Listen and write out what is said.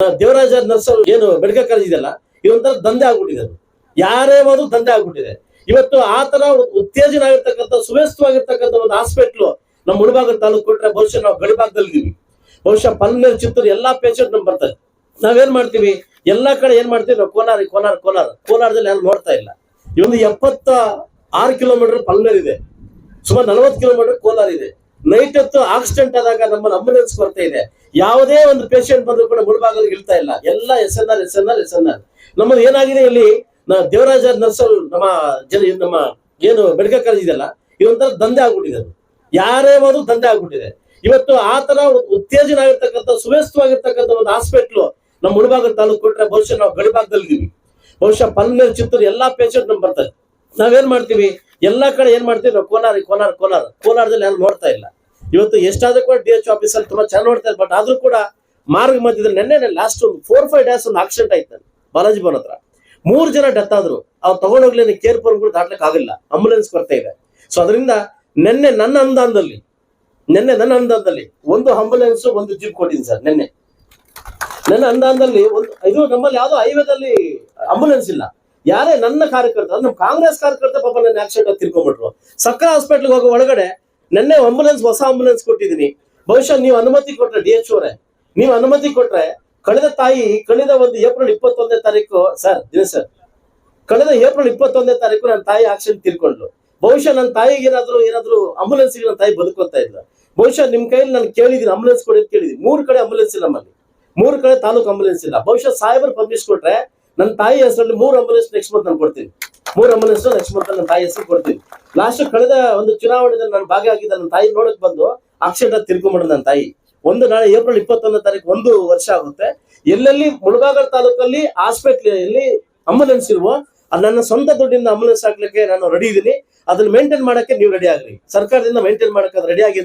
ದೇವರಾಜ ನರ್ಸಲ್ ಏನು medical college ಇದೆಯಲ್ಲ ಇದೊಂಥರ ದಂಧೆ ಆಗ್ಬಿಟ್ಟಿದೆ ಯಾರೇ ಹೋದ್ರು ದಂಧೆ ಆಗ್ಬಿಟ್ಟಿದೆ. ಇವತ್ತು ಆ ತರ ಉತ್ತೇಜನ ಆಗಿರ್ತಕ್ಕಂಥ ಸುವ್ಯಸ್ಥವಾಗಿರ್ತಕ್ಕಂಥ ಒಂದು ಹಾಸ್ಪಿಟ್ಲು ನಮ್ಮ ಮುಳಬಾಗ ತಾಲೂಕು ಕೊಟ್ಟರೆ ಬಹುಶಃ ನಾವು ಗಡಿಭಾಗದಲ್ಲಿ ಇದೀವಿ ಬಹುಶಃ ಪಲ್ಮೇಲ್ ಚಿತ್ತೂರು ಎಲ್ಲಾ ಪೇಷಂಟ್ ನಮ್ ಬರ್ತಾರೆ. ನಾವೇನ್ ಮಾಡ್ತೀವಿ? ಎಲ್ಲಾ ಕಡೆ ಏನ್ ಮಾಡ್ತೀವಿ? ನಾವು ಕೋಲಾರ ಕೋಲಾರ ಕೋಲಾರ. ಕೋಲಾರದಲ್ಲಿ ಯಾರು ನೋಡ್ತಾ ಇಲ್ಲ. ಇವೊಂದು ಒಂದು ಎಪ್ಪತ್ತ ಆರು ಕಿಲೋಮೀಟರ್ ಪಲ್ಮೇಲ್ ಇದೆ ಸುಮಾರು ನಲವತ್ತು ಕಿಲೋಮೀಟರ್ ಕೋಲಾರ ಇದೆ ನೈಟ್ ಹೊತ್ತು ಆಕ್ಸಿಡೆಂಟ್ ಆದಾಗ ನಮ್ಮಲ್ಲಿ ಅಂಬುಲೆನ್ಸ್ ಕೊರತೆ ಇದೆ. ಯಾವುದೇ ಒಂದು ಪೇಷಂಟ್ ಬಂದ್ರು ಕೂಡ ಮುಳುಬಾಗಲಿಗೆ ಇಳ್ತಾ ಇಲ್ಲ. ಎಲ್ಲ S N R S N R S N R ನಮ್ಮದು ಏನಾಗಿದೆ ಇಲ್ಲಿ? ದೇವರಾಜ ನರ್ಸಲ್ ನಮ್ಮ ಜನ, ನಮ್ಮ ಏನು ಮೆಡಿಕಲ್ ಕಾಲೇಜ್ ಇದೆಲ್ಲ ಇದೊಂಥರ ದಂಧೆ ಆಗ್ಬಿಟ್ಟಿದೆ ಯಾರೇ ಹೋದ್ರು ದಂಧೆ ಆಗ್ಬಿಟ್ಟಿದೆ. ಇವತ್ತು ಆ ತರ ಉತ್ತೇಜನ ಆಗಿರ್ತಕ್ಕಂಥ ಸುವ್ಯಸ್ಥವಾಗಿರ್ತಕ್ಕಂಥ ಒಂದು ಹಾಸ್ಪಿಟ್ಲು ನಮ್ಮ ಮುಳಬಾಗ ತಾಲೂಕು ಕೊಟ್ರೆ ಬಹುಶಃ ನಾವು ಗಡಿಭಾಗದಲ್ಲಿ ಇದೀವಿ ಬಹುಶಃ ಪಲ್ಮೇಲ್ ಚಿತ್ತೂರು ಎಲ್ಲಾ ಪೇಷಂಟ್ ನಮ್ ಬರ್ತಾರೆ. ನಾವೇನ್ ಮಾಡ್ತೀವಿ? ಎಲ್ಲಾ ಕಡೆ ಏನ್ ಮಾಡ್ತೀವಿ ನಾವು ಕೋಲಾರ ಕೋಲಾರ ಕೋಲಾರ. ಕೋಲಾರದಲ್ಲಿ ಯಾರು ನೋಡ್ತಾ ಇಲ್ಲ. ಇವತ್ತು ಎಷ್ಟಾದ್ರೂ ಕೂಡ ಡಿ ಎಚ್ ಆಫೀಸಲ್ಲಿ ತುಂಬಾ ಚೆನ್ನಾಗಿ ನೋಡ್ತಾ ಇದ್ದಾರೆ. ಬಟ್ ಆದ್ರೂ ಕೂಡ ಮಾರ್ಗ ಮಧ್ಯದಲ್ಲಿ ನಿನ್ನೆ ಲಾಸ್ಟ್ ಒಂದು ಫೋರ್ ಫೈವ್ ಡೇಸ್ ಒಂದು ಆಕ್ಸಿಡೆಂಟ್ ಆಯ್ತು. ಬಾಲಾಜಿ ಭವನ್ ಹತ್ರ. ಮೂರು ಜನ ಡೆತ್ ಆದ್ರು. ಅವ್ರು ತಗೊಂಡೋಗ್ಲಿ ಕೇರ್ ಪರ್ಗಳು ದಾಟ್ಲಿಕ್ಕೆ ಆಗಿಲ್ಲ. ಆಂಬುಲೆನ್ಸ್ ಕೊರತೆ ಇದೆ. ಸೊ ಅದರಿಂದ ನಿನ್ನೆ ನನ್ನ ಅನುದಾನದಲ್ಲಿ ನಿನ್ನೆ ನನ್ನ ಅನುದಾನದಲ್ಲಿ ಒಂದು ಆಂಬುಲೆನ್ಸ್ ಒಂದು ಜೀಪ್ ಕೊಟ್ಟಿದ್ದೀನಿ ಸರ್, ನಿನ್ನೆ. ನನ್ನ ಅನುದಾನದಲ್ಲಿ ಒಂದು, ಇದು ನಮ್ಮಲ್ಲಿ ಯಾವ್ದೋ ಹೈವೇದಲ್ಲಿ ಆಂಬುಲೆನ್ಸ್ ಇಲ್ಲ. ಯಾರೇ ನನ್ನ ಕಾರ್ಯಕರ್ತ ನಮ್ಮ ಕಾಂಗ್ರೆಸ್ ಕಾರ್ಯಕರ್ತ ಪಾಪ ನನ್ನ ಆಕ್ಸಿಡೆಂಟ್ ತಿರ್ಕೊಂಡ್ಬಿಟ್ರು. ಸಕ್ಕರೆ ಹಾಸ್ಪಿಟ್ಲ್ಗೆ ಹೋಗೋ ಒಳಗಡೆ ನಿನ್ನೆ ಆಂಬುಲೆನ್ಸ್ ಹೊಸ ಆಂಬುಲೆನ್ಸ್ ಕೊಟ್ಟಿದ್ದೀನಿ. ಬಹುಶಃ ನೀವು ಅನುಮತಿ ಕೊಟ್ರೆ ಡಿ ಎಚ್ ಅವರೇ, ನೀವು ಅನುಮತಿ ಕೊಟ್ರೆ ಕಳೆದ ತಾಯಿ, ಕಳೆದ ಒಂದು ಏಪ್ರಿಲ್ ಇಪ್ಪತ್ತೊಂದನೇ ತಾರೀಕು ಸರ್ ದಿನ ಸರ್ ಕಳೆದ ಏಪ್ರಿಲ್ ಇಪ್ಪತ್ತೊಂದನೇ ತಾರೀಕು ನನ್ನ ತಾಯಿ ಆಕ್ಸಿಡೆಂಟ್ ತಿರ್ಕೊಂಡ್ರು ಬಹುಶಃ ನನ್ನ ತಾಯಿಗೆ ಏನಾದ್ರು ಏನಾದ್ರು ಆಂಬುಲೆನ್ಸ್ ನನ್ನ ತಾಯಿ ಬದುಕೊಂತ ಇದ್ರು ಬಹುಶಃ ನಿಮ್ ಕೈಯಲ್ಲಿ ನಾನು ಕೇಳಿದೀನಿ ಆಂಬುಲೆನ್ಸ್ ಕೊಡಿ ಅಂತ ಕೇಳಿದೀನಿ ಮೂರು ಕಡೆ ಆಂಬುಲೆನ್ಸ್ ಇಲ್ಲ ನಮ್ಮಲ್ಲಿ. ಮೂರು ಕಡೆ ತಾಲೂಕು ಆಂಬುಲೆನ್ಸ್ ಇಲ್ಲ. ಬಹುಶಃ ಸಾಹೇಬರು ಪರ್ಮಿಷನ್ ಕೊಟ್ರೆ ನನ್ನ ತಾಯಿ ಹೆಸರಲ್ಲಿ ಮೂರು ಅಂಬುಲೆನ್ಸ್ ನೆಕ್ಸ್ಟ್ ಮಂತ್ ನಾನು ಕೊಡ್ತೀನಿ. ಮೂರು ಅಂಬುಲೆನ್ಸ್ ನೆಕ್ಸ್ಟ್ ಮಂತ್ ನನ್ನ ತಾಯಿ ಹೆಸರು ಕೊಡ್ತೀನಿ. ಲಾಸ್ಟ್ ಕಳೆದ ಒಂದು ಚುನಾವಣೆಯಲ್ಲಿ ನಾನು ಭಾಗಿಯಾಗಿದ್ದ ನನ್ನ ತಾಯಿ ನೋಡಕ್ ಬಂದು ಆಕ್ಸಿಡೆಂಟ್ ತಿರ್ಕೊಂಡ್ಬಿಡು ನನ್ನ ತಾಯಿ. ಒಂದು ನಾಳೆ ಏಪ್ರಿಲ್ ಇಪ್ಪತ್ತೊಂದನೇ ತಾರೀಕು ಒಂದು ವರ್ಷ ಆಗುತ್ತೆ. ಎಲ್ಲೆಲ್ಲಿ ಮುಳಬಾಗಲ್ ತಾಲೂಕಲ್ಲಿ ಹಾಸ್ಪಿಟ್ಲಲ್ಲಿ ಅಂಬುಲೆನ್ಸ್ ಇರುವ ನನ್ನ ಸ್ವಂತ ದುಡ್ಡಿಂದ ಅಂಬುಲೆನ್ಸ್ ಹಾಕ್ಲಿಕ್ಕೆ ನಾನು ರೆಡಿ ಇದೀನಿ. ಅದನ್ನ ಮೇಂಟೈನ್ ಮಾಡಕ್ಕೆ ನೀವು ರೆಡಿ ಆಗ್ರಿ. ಸರ್ಕಾರದಿಂದ ಮೇಂಟೈನ್ ಮಾಡಕ್ಕೆ ರೆಡಿ ಆಗಿ